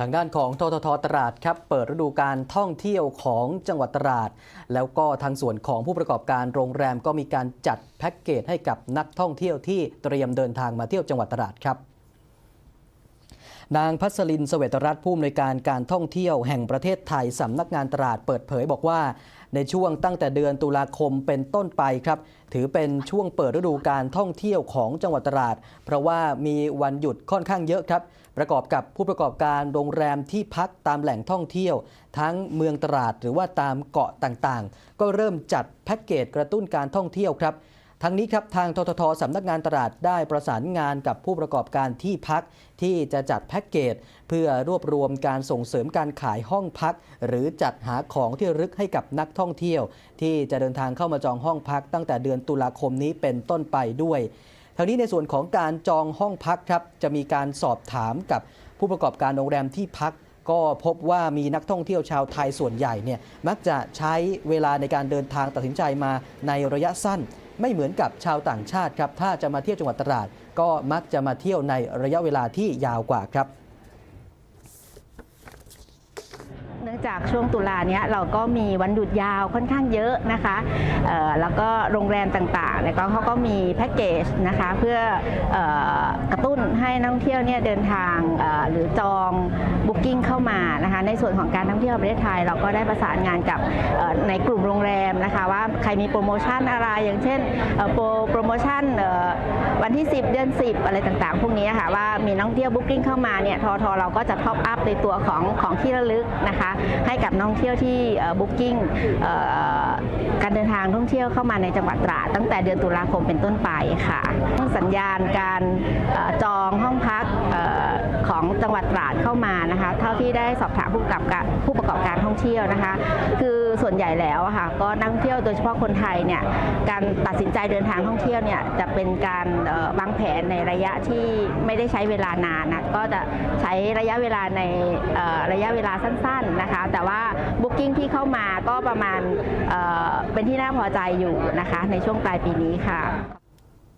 ทางด้านของทททตราดครับเปิดฤดูการท่องเที่ยวของจังหวัดตราด แล้วก็ทางส่วนของผู้ประกอบการโรงแรมก็มีการจัดแพ็กเกจให้กับนักท่องเที่ยวที่เตรียมเดินทางมาเที่ยวจังหวัดตราดครับ นางพัสลินเสเวตรัตน์ผู้อำนวยการการท่องเที่ยวแห่งประเทศไทยสำนักงานตราดเปิดเผยบอกว่า ในช่วงตั้งแต่เดือนตุลาคมเป็นต้นไปครับ ถือเป็นช่วงเปิดฤดูการท่องเที่ยวของจังหวัดตราด เพราะว่ามีวันหยุดค่อนข้างเยอะครับ ประกอบกับผู้ประกอบการโรงแรมที่พักตามแหล่งท่องเที่ยว ทั้งเมืองตราดหรือว่าตามเกาะต่างๆ ก็เริ่มจัดแพ็กเกจกระตุ้นการท่องเที่ยวครับ ทั้งนี้ครับทางทททสำนักงานตลาดได้ประสานงานกับผู้ประกอบการที่พักที่จะจัดแพ็กเกจเพื่อรวบรวมการส่งเสริมการขายห้องพัก หรือจัดหาของที่รึกให้กับนักท่องเที่ยว ที่จะเดินทางเข้ามาจองห้องพัก ตั้งแต่เดือนตุลาคมนี้เป็นต้นไปด้วยทั้งนี้ในส่วนของการจองห้องพักครับจะมีการสอบถามกับผู้ประกอบการโรงแรมที่พักก็พบว่ามีนักท่องเที่ยวชาวไทยส่วนใหญ่เนี่ยมักจะใช้เวลาในการเดินทางตัดสินใจมาในระยะสั้น ไม่เหมือนกับชาวต่างชาติครับถ้าจะมาเที่ยวจังหวัดตราด ก็มักจะมาเที่ยวในระยะเวลาที่ยาวกว่าครับเนื่องจากช่วงตุลาเนี้ยเราก็มีวันหยุดยาวค่อนข้างเยอะนะคะเอ่อแล้วก็โรงแรมต่างๆเนี่ยก็เขาก็มีแพ็กเกจนะคะเพื่ออ กระตุ้นให้นักท่องเที่ยวเนี่ยเดินทางหรือจองบุ๊กิ้งเข้ามานะคะในส่วนของการท่องเที่ยวประเทศไทย เราก็ได้ประสานงานกับในกลุ่มโรงแรมนะคะว่าใครมีโปรโมชั่นอะไรอย่างเช่นโปรโปรโมชั่น วันที่ 10 เดือน 10 อะไรต่างๆ พวกนี้ค่ะว่ามีนักท่องเที่ยวบุ๊กิ้งเข้ามาเนี่ยทอทเราก็จะท็อปอัพในตัวของของที่ระลึกนะคะให้กับนักท่องเที่ยวที่บุ๊กิ้งการเดินทางท่องเที่ยวเข้ามาในจังหวัดตราดตั้งแต่เดือนตุลาคมเป็นต้นไปค่ะสัญญาณการออจองห้องพัก จังหวัดตราดเข้ามานะคะ เท่าที่ได้สอบถามผู้ประกอบการผู้ประกอบการท่องเที่ยวนะคะ คือส่วนใหญ่แล้วค่ะก็นักท่องเที่ยวโดยเฉพาะคนไทยเนี่ยการตัดสินใจเดินทางท่องเที่ยวเนี่ยจะเป็นการวางแผนในระยะที่ไม่ได้ใช้เวลานานนะก็จะใช้ระยะเวลาในระยะเวลาสั้น ๆนะคะ แต่ว่าบุ๊กิ้งที่เข้ามาก็ประมาณเป็นที่น่าพอใจอยู่นะคะ ในช่วงปลายปีนี้ค่ะ